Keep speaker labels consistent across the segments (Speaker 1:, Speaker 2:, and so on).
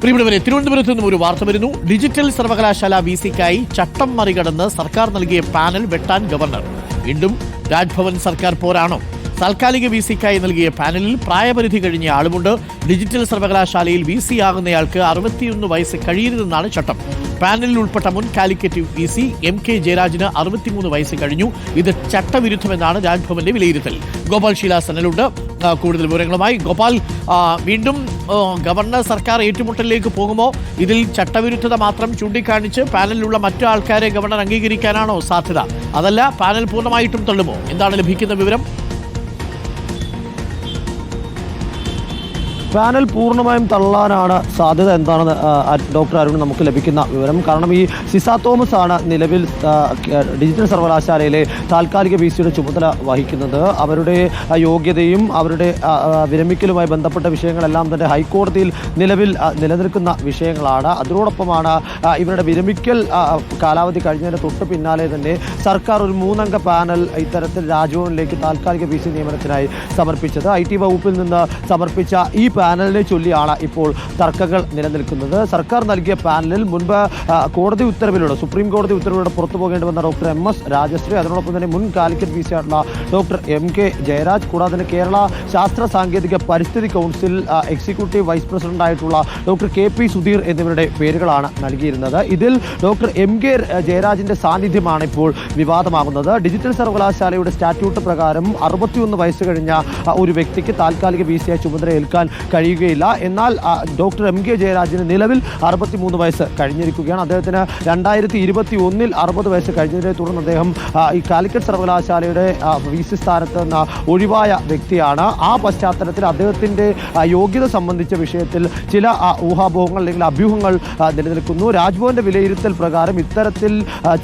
Speaker 1: പ്രിയപ്പെട്ടവരെ തിരുവനന്തപുരത്ത് നിന്നും ഒരു വാർത്ത വരുന്നു. ഡിജിറ്റൽ സർവകലാശാല വി സിക്കായി ചട്ടം മറികടന്ന് സർക്കാർ നൽകിയ പാനൽ വെട്ടാൻ ഗവർണർ. വീണ്ടും രാജ്ഭവൻ സർക്കാർ പോരാണോ? താൽക്കാലിക വി സിക്കായി നൽകിയ പാനലിൽ പ്രായപരിധി കഴിഞ്ഞ ആളുമുണ്ട്. ഡിജിറ്റൽ സർവകലാശാലയിൽ വി സി ആകുന്നയാൾക്ക് അറുപത്തിയൊന്ന് വയസ്സ് കഴിയരുതെന്നാണ് ചട്ടം. പാനലിൽ ഉൾപ്പെട്ട മുൻ Calicut V C M K ജയരാജിന് അറുപത്തിമൂന്ന് വയസ്സ് കഴിഞ്ഞു. ഇത് ചട്ടവിരുദ്ധമെന്നാണ് രാജ്ഭവന്റെ വിലയിരുത്തൽ. ഗോപാൽ ശീലാസനലുണ്ട്. കൂടുതൽ വിവരങ്ങളുമായി. ഗോപാൽ വീണ്ടും ഗവർണർ സർക്കാർ ഏറ്റുമുട്ടലിലേക്ക് പോകുമോ? ഇതിൽ ചട്ടവിരുദ്ധത മാത്രം ചൂണ്ടിക്കാണിച്ച് പാനലിലുള്ള മറ്റു ആൾക്കാരെ ഗവർണർ അംഗീകരിക്കാനാണോ സാധ്യത? അതല്ല പാനൽ പൂർണമായിട്ടും തള്ളുമോ? എന്താണ് ലഭിക്കുന്ന വിവരം?
Speaker 2: പാനൽ പൂർണമായും തള്ളാനാണ് സാധ്യത എന്താണെന്ന് ഡോക്ടർ അരുൺ നമുക്ക് ലഭിക്കുന്ന വിവരം. കാരണം ഈ സിസ തോമസ് ആണ് നിലവിൽ ഡിജിറ്റൽ സർവകലാശാലയിലെ താൽക്കാലിക വി സിയുടെ ചുമതല വഹിക്കുന്നത്. അവരുടെ യോഗ്യതയും അവരുടെ വിരമിക്കലുമായി ബന്ധപ്പെട്ട വിഷയങ്ങളെല്ലാം തന്നെ ഹൈക്കോടതിയിൽ നിലവിൽ നിലനിൽക്കുന്ന വിഷയങ്ങളാണ്. അതിനോടൊപ്പമാണ് ഇവരുടെ വിരമിക്കൽ കാലാവധി കഴിഞ്ഞതിന് തൊട്ട് പിന്നാലെ തന്നെ സർക്കാർ ഒരു മൂന്നംഗ പാനൽ ഇത്തരത്തിൽ രാജ്ഭവനിലേക്ക് താൽക്കാലിക വി സി നിയമനത്തിനായി സമർപ്പിച്ചത്. ഐ ടി വകുപ്പിൽ നിന്ന് സമർപ്പിച്ച ഈ പാനലിനെ ചൊല്ലിയാണ് ഇപ്പോൾ തർക്കങ്ങൾ നിലനിൽക്കുന്നത്. സർക്കാർ നൽകിയ പാനലിൽ മുൻപ് കോടതി ഉത്തരവിലൂടെ സുപ്രീം കോടതി ഉത്തരവിലൂടെ പുറത്തു പോകേണ്ടി വന്ന ഡോക്ടർ എം എസ് രാജശ്രീ അതിനോടൊപ്പം തന്നെ മുൻ Calicut V doctor M K Jayaraj കൂടാതെ തന്നെ കേരള ശാസ്ത്ര സാങ്കേതിക പരിസ്ഥിതി കൗൺസിൽ എക്സിക്യൂട്ടീവ് വൈസ് പ്രസിഡന്റ് ആയിട്ടുള്ള ഡോക്ടർ കെ പി സുധീർ എന്നിവരുടെ പേരുകളാണ് നൽകിയിരുന്നത്. ഇതിൽ ഡോക്ടർ എം കെ ജയരാജിന്റെ സാന്നിധ്യമാണ് ഇപ്പോൾ വിവാദമാകുന്നത്. ഡിജിറ്റൽ സർവകലാശാലയുടെ സ്റ്റാറ്റ്യൂട്ട് പ്രകാരം അറുപത്തിയൊന്ന് വയസ്സ് കഴിഞ്ഞ ഒരു വ്യക്തിക്ക് താൽക്കാലിക വി സി ചുമതല ഏൽക്കാൻ കഴിയുകയില്ല. എന്നാൽ ഡോക്ടർ എം കെ ജയരാജന് നിലവിൽ അറുപത്തിമൂന്ന് വയസ്സ് കഴിഞ്ഞിരിക്കുകയാണ്. അദ്ദേഹത്തിന് രണ്ടായിരത്തി ഇരുപത്തി ഒന്നിൽ അറുപത് വയസ്സ് കഴിഞ്ഞതിനെ തുടർന്ന് അദ്ദേഹം ഈ കാലിക്കറ്റ് സർവകലാശാലയുടെ വി സി സ്ഥാനത്ത് നിന്ന് ഒഴിവായ വ്യക്തിയാണ്. ആ പശ്ചാത്തലത്തിൽ അദ്ദേഹത്തിന്റെ യോഗ്യത സംബന്ധിച്ച വിഷയത്തിൽ ചില ഊഹാപോഹങ്ങൾ അല്ലെങ്കിൽ അഭ്യൂഹങ്ങൾ നിലനിൽക്കുന്നു. രാജ്ഭവന്റെ വിലയിരുത്തൽ പ്രകാരം ഇത്തരത്തിൽ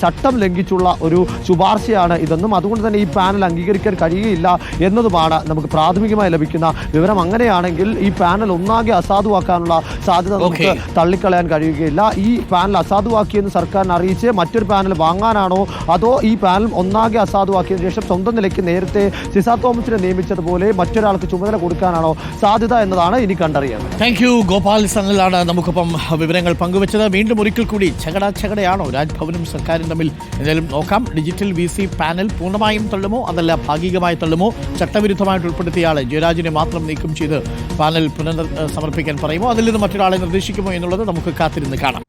Speaker 2: ചട്ടം ലംഘിച്ചുള്ള ഒരു ശുപാർശയാണ് ഇതെന്നും അതുകൊണ്ട് തന്നെ ഈ പാനൽ അംഗീകരിക്കാൻ കഴിയുകയില്ല എന്നതുമാണ് നമുക്ക് പ്രാഥമികമായി ലഭിക്കുന്ന വിവരം. അങ്ങനെയാണെങ്കിൽ ഈ പാനൽ ഒന്നാകെ അസാധുവാക്കാനുള്ള സാധ്യത നമുക്ക് തള്ളിക്കളയാൻ കഴിയുകയില്ല. ഈ പാനൽ അസാധുവാക്കിയെന്ന് സർക്കാരിനെ അറിയിച്ച് മറ്റൊരു പാനൽ വാങ്ങാനാണോ അതോ ഈ പാനൽ ഒന്നാകെ അസാധുവാക്കിയതിനു ശേഷം സ്വന്തം നിലയ്ക്ക് നേരത്തെ സിസ തോമസിനെ നിയമിച്ചതുപോലെ മറ്റൊരാൾക്ക് ചുമതല കൊടുക്കാനാണോ സാധ്യത എന്നതാണ് ഇനി കണ്ടറിയുന്നത്
Speaker 1: താങ്ക് യു ഗോപാൽ സനലാണ് നമുക്കിപ്പം വിവരങ്ങൾ പങ്കുവച്ചത്. വീണ്ടും ഒരിക്കൽ കൂടി ചകട ചകടയാണോ രാജ്ഭവനും സർക്കാരും തമ്മിൽ? എന്തായാലും നോക്കാം. ഡിജിറ്റൽ വി സി പാനൽ പൂർണമായും തള്ളുമോ? അതല്ല ഭാഗികമായി തള്ളുമോ? ചട്ടവിരുദ്ധമായിട്ട് ഉൾപ്പെടുത്തിയ ആളെ ജയരാജിനെ മാത്രം നീക്കം ചെയ്ത് പാനൽ പുനർ സമർപ്പിക്കാൻ പറയുമോ? അതിൽ നിന്ന് മറ്റൊരാളെ നിർദ്ദേശിക്കുമോ എന്നുള്ളത് നമുക്ക് കാത്തിരുന്ന് കാണാം.